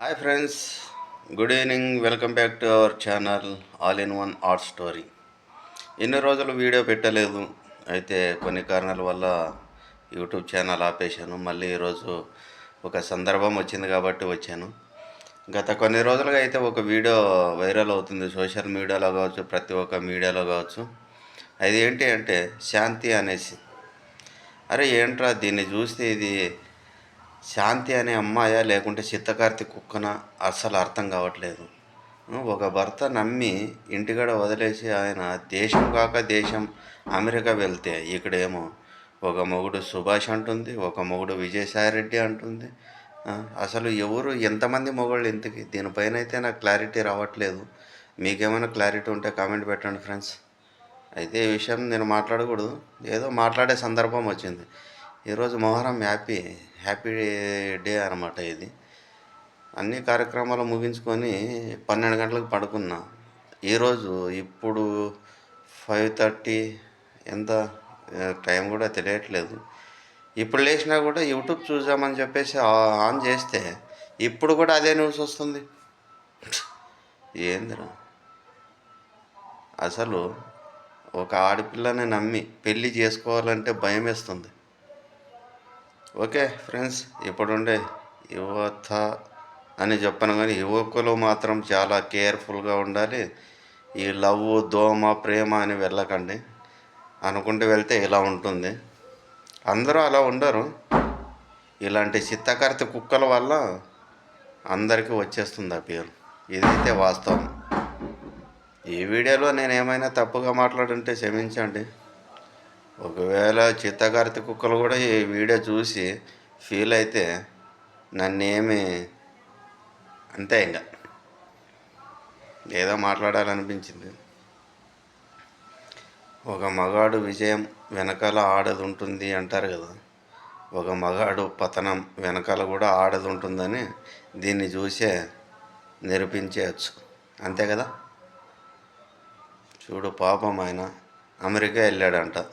Hi friends good evening welcome back to our channel all in one art story ఎన్ని రోజులు video పెట్టలేదు అయితే కొన్ని కారణాల వల్ల యూట్యూబ్ ఛానల్ ఆపేశాను. మళ్ళీ ఈరోజు ఒక సందర్భం వచ్చింది కాబట్టి వచ్చాను. గత కొన్ని రోజులుగా అయితే ఒక వీడియో వైరల్ అవుతుంది సోషల్ మీడియాలో కావచ్చు ప్రతి ఒక్క మీడియాలో కావచ్చు. అది ఏంటి అంటే శాంతి అనేసి. అరే ఏంట్రా దీన్ని చూస్తే ఇది శాంతి అనే అమ్మాయా లేకుంటే చిత్తకార్తి కుక్కన? అస్సలు అర్థం కావట్లేదు. ఒక భర్త నమ్మి ఇంటికాడ వదిలేసి ఆయన దేశం కాక దేశం అమెరికా వెళ్తే ఇక్కడేమో ఒక మొగుడు సుభాష్ అంటుంది ఒక మొగుడు విజయసాయిరెడ్డి అంటుంది. అసలు ఎవరు ఎంతమంది మొగళ్ళు ఇంతకి? దీనిపైన అయితే నాకు క్లారిటీ రావట్లేదు. మీకేమైనా క్లారిటీ ఉంటే కామెంట్ పెట్టండి ఫ్రెండ్స్. అయితే ఈ విషయం నేను మాట్లాడకూడదు. ఏదో మాట్లాడే సందర్భం వచ్చింది. ఈరోజు మొహరం హ్యాపీ హ్యాపీ డే అనమాట ఇది. అన్ని కార్యక్రమాలు ముగించుకొని పన్నెండు గంటలకు పడుకున్నా. ఈరోజు ఇప్పుడు ఫైవ్ థర్టీ ఎంత? టైం కూడా తెలియట్లేదు. ఇప్పుడు లేచినా కూడా యూట్యూబ్ చూసామని చెప్పేసి ఆన్ చేస్తే ఇప్పుడు కూడా అదే న్యూస్ వస్తుంది. ఏందిరా? అసలు ఒక ఆడపిల్లని నమ్మి పెళ్ళి చేసుకోవాలంటే భయం వేస్తుంది. ఓకే ఫ్రెండ్స్ ఇప్పుడుండే యువత అని చెప్పను కానీ యువకులు మాత్రం చాలా కేర్ఫుల్గా ఉండాలి. ఈ లవ్ దోమ ప్రేమ అని వెళ్ళకండి. అనుకుంటూ వెళ్తే ఇలా ఉంటుంది. అందరూ అలా ఉండరు. ఇలాంటి చిత్తకర్త కుక్కల వల్ల అందరికీ వచ్చేస్తుంది ఆ పేరు. ఇదైతే వాస్తవం. ఈ వీడియోలో నేను ఏమైనా తప్పుగా మాట్లాడుంటే క్షమించండి. ఒకవేళ చిత్తకార్తి కుక్కలు కూడా ఈ వీడియో చూసి ఫీల్ అయితే నన్నేమి అంతే ఇంకా. ఏదో మాట్లాడాలనిపించింది. ఒక మగాడు విజయం వెనకాల ఆడది ఉంటుంది అంటారు కదా. ఒక మగాడు పతనం వెనకాల కూడా ఆడది ఉంటుందని దీన్ని చూసే నిరూపించేయచ్చు. అంతే కదా? చూడు పాపం ఆయన. అమెరికా వెళ్ళాడంట.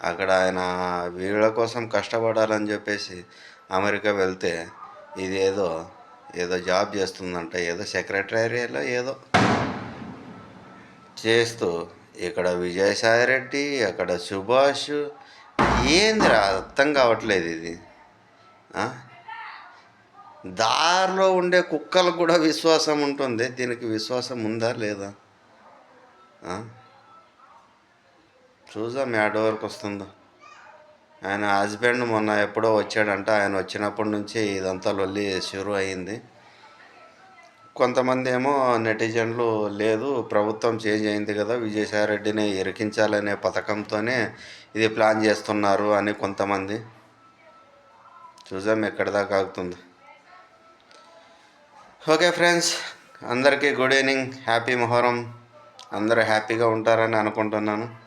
అక్కడ ఆయన వీళ్ళ కోసం కష్టపడాలని చెప్పేసి అమెరికా వెళ్తే ఇది ఏదో ఏదో జాబ్ చేస్తుందంట ఏదో సెక్రటరీలో ఏదో చేస్తూ ఇక్కడ విజయసాయి రెడ్డి అక్కడ సుభాష్ ఏందిరా అర్థం కావట్లేదు ఇది దారిలో ఉండే కుక్కలకు కూడా విశ్వాసం ఉంటుంది దీనికి విశ్వాసం ఉందా లేదా? చూద్దాం యాడ్ వరకు వస్తుందో? ఆయన హస్బెండ్ మొన్న ఎప్పుడో వచ్చాడంట. ఆయన వచ్చినప్పటి నుంచి ఇదంతా లొల్లి షురు అయింది కొంతమంది ఏమో నెటిజన్లు లేదు ప్రభుత్వం చేంజ్ అయింది కదా విజయసాయి రెడ్డిని ఇరికించాలనే పథకంతోనే ఇది ప్లాన్ చేస్తున్నారు అని కొంతమంది. చూద్దాం ఎక్కడి దాకా ఆగుతుంది. ఓకే ఫ్రెండ్స్ అందరికీ గుడ్ ఈవినింగ్ హ్యాపీ మొహరం. అందరూ హ్యాపీగా ఉంటారని అనుకుంటున్నాను.